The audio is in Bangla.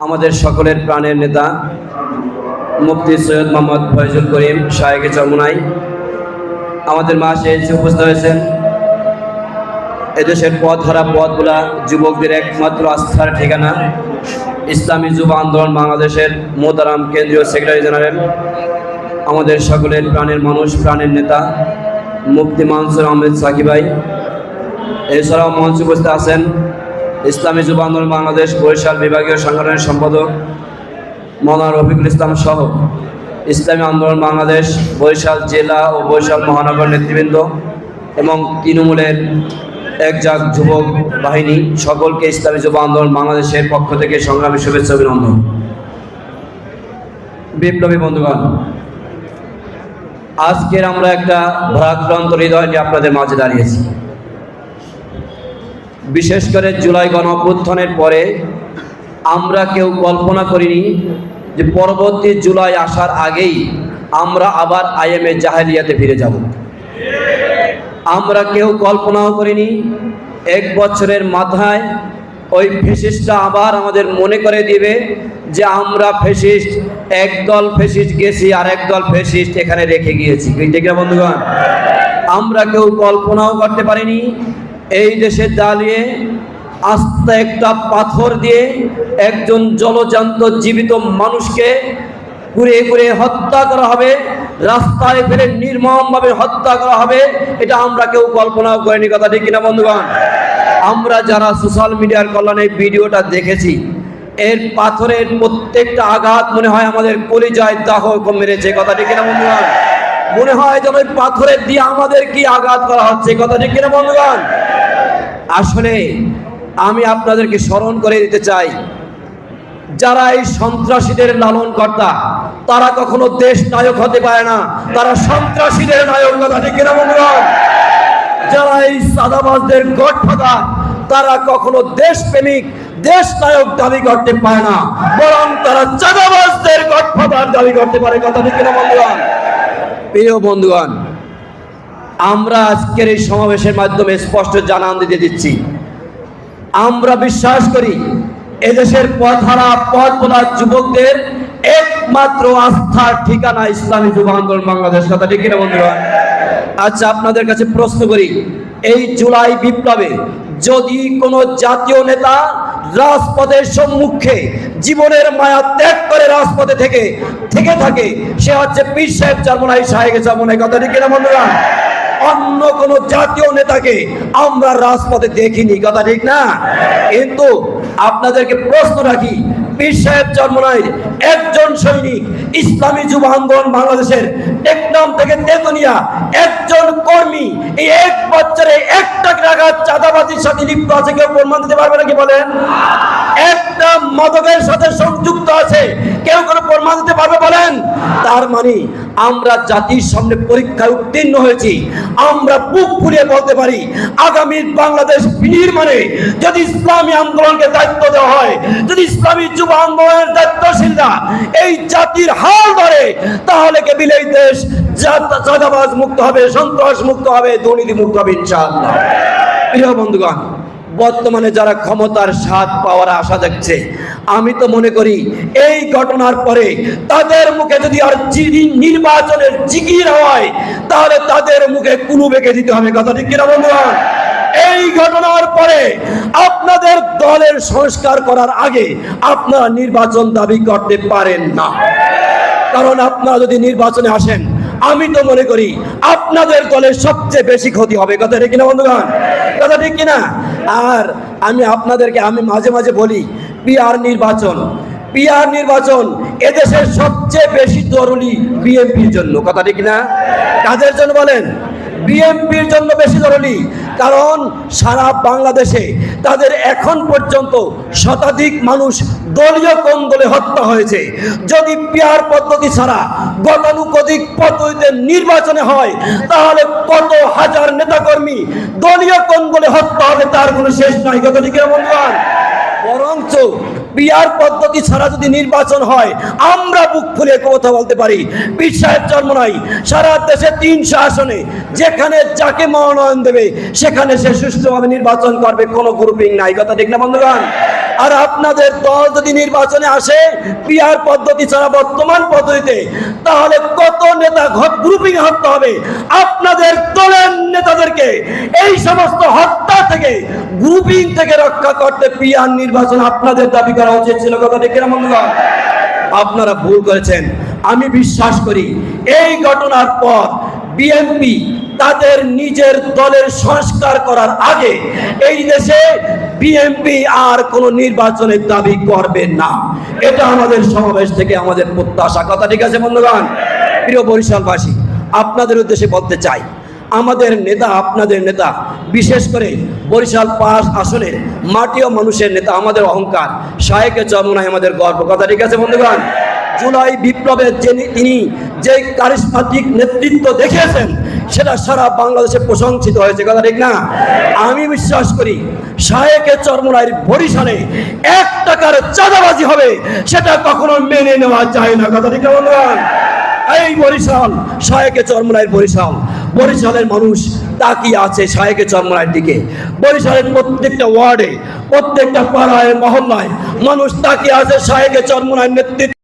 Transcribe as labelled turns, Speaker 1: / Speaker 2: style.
Speaker 1: আমাদের সকলের প্রাণের নেতা মুফতি সৈয়দ মোহাম্মদ ফয়জুল করিম শাহেকে চরমুনাই। আমাদের মাসে এসে উপস্থিত হয়েছেন। এদেশের পথ হারা পথগুলা যুবকদের একমাত্র আস্থার ঠিকানা। ইসলামী যুব আন্দোলন বাংলাদেশের মোতারাম কেন্দ্রীয় সেক্রেটারি জেনারেল। আমাদের সকলের প্রাণের মানুষ, প্রাণের নেতা মুফতি মানসুর আহমেদ সাকি ভাই। এছাড়াও মঞ্চে উপস্থিত আছেন ইসলামী যুব আন্দোলন বাংলাদেশ বরিশাল বিভাগীয় সংগঠনের সম্পাদক মৌলানা রফিকুল ইসলাম সহ ইসলামী আন্দোলন বাংলাদেশ বরিশাল জেলা ও বরিশাল মহানগর নেতৃবৃন্দ এবং তৃণমূলের একজাক যুবক বাহিনী, সকলকে ইসলামী যুব আন্দোলন বাংলাদেশের পক্ষ থেকে সংগ্রামী শুভেচ্ছা অভিনন্দন। বিপ্লবী বন্ধুগণ, আজকের আমরা একটা ভারাক্রান্ত হৃদয় নিয়ে আপনাদের মাঝে দাঁড়িয়েছি। বিশেষ করে জুলাই গণ অভ্যুত্থানের পরে আমরা কেউ কল্পনা করিনি যে পরবর্তী জুলাই আসার আগেই আমরা আবার আইএমএ জাহেলিয়াতে ফিরে যাব। আমরা কেউ কল্পনাও করিনি এক বছরের মাথায় ওই ফেসিস্টটা আবার আমাদের মনে করে দিবে যে আমরা ফেসিস্ট, একদল ফেসিস্ট গেছি আর একদল ফেসিস্ট এখানে রেখে গিয়েছি। বন্ধুগণ? আমরা কেউ কল্পনাও করতে পারিনি এই দেশে দাঁড়িয়ে আস্তে একটা পাথর দিয়ে একজন জলজান্ত জীবিত মানুষকে কুড়ে কুড়ে হত্যা করা হবে, রাস্তায় ফেলে নির্মমভাবে হত্যা করা হবে, এটা আমরা কেউ কল্পনাও করিনি, কথা ঠিক কিনা বন্ধুগণ? আমরা যারা সোশ্যাল মিডিয়ার কল্যাণে ভিডিওটা দেখেছি, এর পাথরের প্রত্যেকটা আঘাত মনে হয় আমাদের কলিজায় দাহ মেরেছে, কথা ঠিক কিনা বন্ধুগণ? মনে হয় যেন পাথরের দিয়ে আমাদের কি আঘাত করা হচ্ছে, কথা ঠিক কিনা বন্ধুগণ? আসলে আমি আপনাদেরকে স্মরণ করে দিতে চাই, যারা এই সন্ত্রাসীদের লালন কর্তা তারা কখনো দেশ নায়ক হতে পারে না। তারা সন্ত্রাসীদের নায়ক কথা ঠিক যারা এই সাদাবাজদের গডফাদার, তারা কখনো দেশপ্রেমিক, দেশ নায়ক দাবি করতে পারে না, বরং তারা চাঁদাবাজদের গডফাদার দাবি করতে পারে কথা ঠিক কিনা বন্ধুগণ প্রিয় বন্ধুগণ আমরা আজকের এই সমাবেশের মাধ্যমে স্পষ্ট জানান দিতে দিচ্ছি। আমরা বিশ্বাস করি, এদেশের পথহারা পথ বোলা যুবকদের একমাত্র আস্থার ঠিকানা ইসলামী যুব আন্দোলন বাংলাদেশ। কথা ঠিক কিনা বন্ধুরা? আচ্ছা আপনাদের কাছে প্রশ্ন করি, এই জুলাই বিপ্লবে যদি কোনো জাতীয় নেতা রাজপথের সম্মুখে জীবনের মায়া ত্যাগ করে রাজপথে থেকে থেকে থাকে, সে হচ্ছে পীর সাহেব চারমোনাই সাহেব চারমোনাই কথা ঠিক কিনা বন্ধুরা? অন্য কোন জাতীয় নেতাকে আমরা রাজপথে দেখিনি কথা ঠিক না? কিন্তু আপনাদেরকে প্রশ্ন রাখি পীর সাহেব চরমনাই, একজন সৈনিক, ইসলামী যুব আন্দোলন বাংলাদেশের টেকনাম থেকে একজন কর্মী। এই এক বছরে একটা সাথে লিপ্ত আছে, কেউ প্রমাণ দিতে পারবে নাকি বলেন? একটা সাথে সংযুক্ত আছে, কেউ কোনো প্রমাণ দিতে পারবে বলেন? তার মানে আমরা জাতির সামনে পরীক্ষায় উত্তীর্ণ হয়েছি, আমরা বুক ফুলিয়ে বলতে পারি, আগামী বাংলাদেশ বিনির্মাণে যদি ইসলামী আন্দোলনকে দায়িত্ব দেওয়া হয়, যদি ইসলামী যুব বর্তমানে যারা ক্ষমতার স্বাদ পাওয়ার আশা দেখছে, আমি তো মনে করি এই ঘটনার পরে তাদের মুখে যদি আর নির্বাচনের জিকির হয়, তাহলে তাদের মুখে কুলু বেঁকে দিতে হবে, কথা ঠিক কিনা বন্ধুগণ? এই ঘটনার পরে আপনাদের দলের সংস্কার করার আগে আপনারা নির্বাচন দাবি করতে পারেন না। কারণ আপনারা যদি নির্বাচনে আসেন, আমি তো মনে করি আপনাদের দলের সবচেয়ে বেশি ক্ষতি হবে। কথা ঠিক কিনা বন্ধুগণ? কথা ঠিক কিনা? আর আমি আপনাদেরকে আমি মাঝে মাঝে বলি, পিআর নির্বাচন। পিআর নির্বাচন এদেশের সবচেয়ে বেশি জরুরি বিএনপির জন্য। কথা ঠিক না কাদের জন্য বলেন? বিএনপির জন্য বেশি জরুরি। কারণ সারা বাংলাদেশে তাদের এখন পর্যন্ত শতাধিক মানুষ দলীয় কন্দলে হত্যা হয়েছে। যদি পেয়ার পদ্ধতি ছাড়া গতানুগতিক পদ্ধতিতে নির্বাচনে হয়, তাহলে কত হাজার নেতাকর্মী দলীয় কন্দলে হত্যা হবে তার কোনো শেষ নয় ঠিক বন্ধুগণ? বরঞ্চ পিয়ার পদ্ধতি ছাড়া যদি নির্বাচন হয়, আমরা বুক ফুলে কথা বলতে পারি। পীর সাহেব জন্ম নাই, সারা দেশে তিনশো আসনে, যেখানে যাকে মনোনয়ন দেবে, সেখানে সে সুস্থভাবে নির্বাচন করবে, কোনো গ্রুপিং নাই। কথা না, বন্ধুগণ?
Speaker 2: আর আপনাদের দল যদি নির্বাচনে আসে পিয়ার পদ্ধতি ছাড়া বর্তমান পদ্ধতিতে, তাহলে কত নেতা গ্রুপিং হতে হবে আপনাদের দলের নেতাদেরকে এই সমস্ত হত্যা থেকে গ্রুপিং থেকে রক্ষা করতে পিয়ার নির্বাচন আপনাদের দাবি করা উচিত ছিল কথা বন্ধুগণ? আপনারা ভুল করেছেন আমি বিশ্বাস করি, এই ঘটনার পর বিএনপি তাদের নিজের দলের সংস্কার করার আগে এই দেশে বিএনপি আর কোনো নির্বাচনের দাবি করবে না। এটা আমাদের সমাবেশ থেকে আমাদের প্রত্যাশা। কথা ঠিক আছে, বন্ধুগণ? প্রিয় বরিশালবাসী, আপনাদের উদ্দেশ্যে বলতে চাই, আমাদের নেতা, আপনাদের নেতা, বিশেষ করে বরিশাল পাস আসনের মাটি ও মানুষের নেতা, আমাদের অহংকার। শাহেকে চরমনাই আমাদের গর্ব। কথা ঠিক আছে, বন্ধুগণ? জুলাই বিপ্লবের যিনি তিনি যে কারিশমাতিক নেতৃত্ব দেখিয়েছেন সেটা সারা বাংলাদেশে প্রশংসিত হয়েছে, কথা ঠিক না? আমি বিশ্বাস করি শাহেকে চরমনাইয়ের বরিশালে এক টাকার চাঁদাবাজি হবে, সেটা কখনো মেনে নেওয়া যায় না, কথা ঠিক না এই বরিশাল শাহেকে চরমনাইয়ের বরিশাল। বরিশালের মানুষ তাকিয়ে আছে শাহেকে চরমনাইয়ের দিকে। বরিশালের প্রত্যেকটা ওয়ার্ডে, প্রত্যেকটা পাড়ায়, মহল্লায় মানুষ তাকিয়ে আছে শাহেকে চরমনাইয়ের নেতৃত্ব।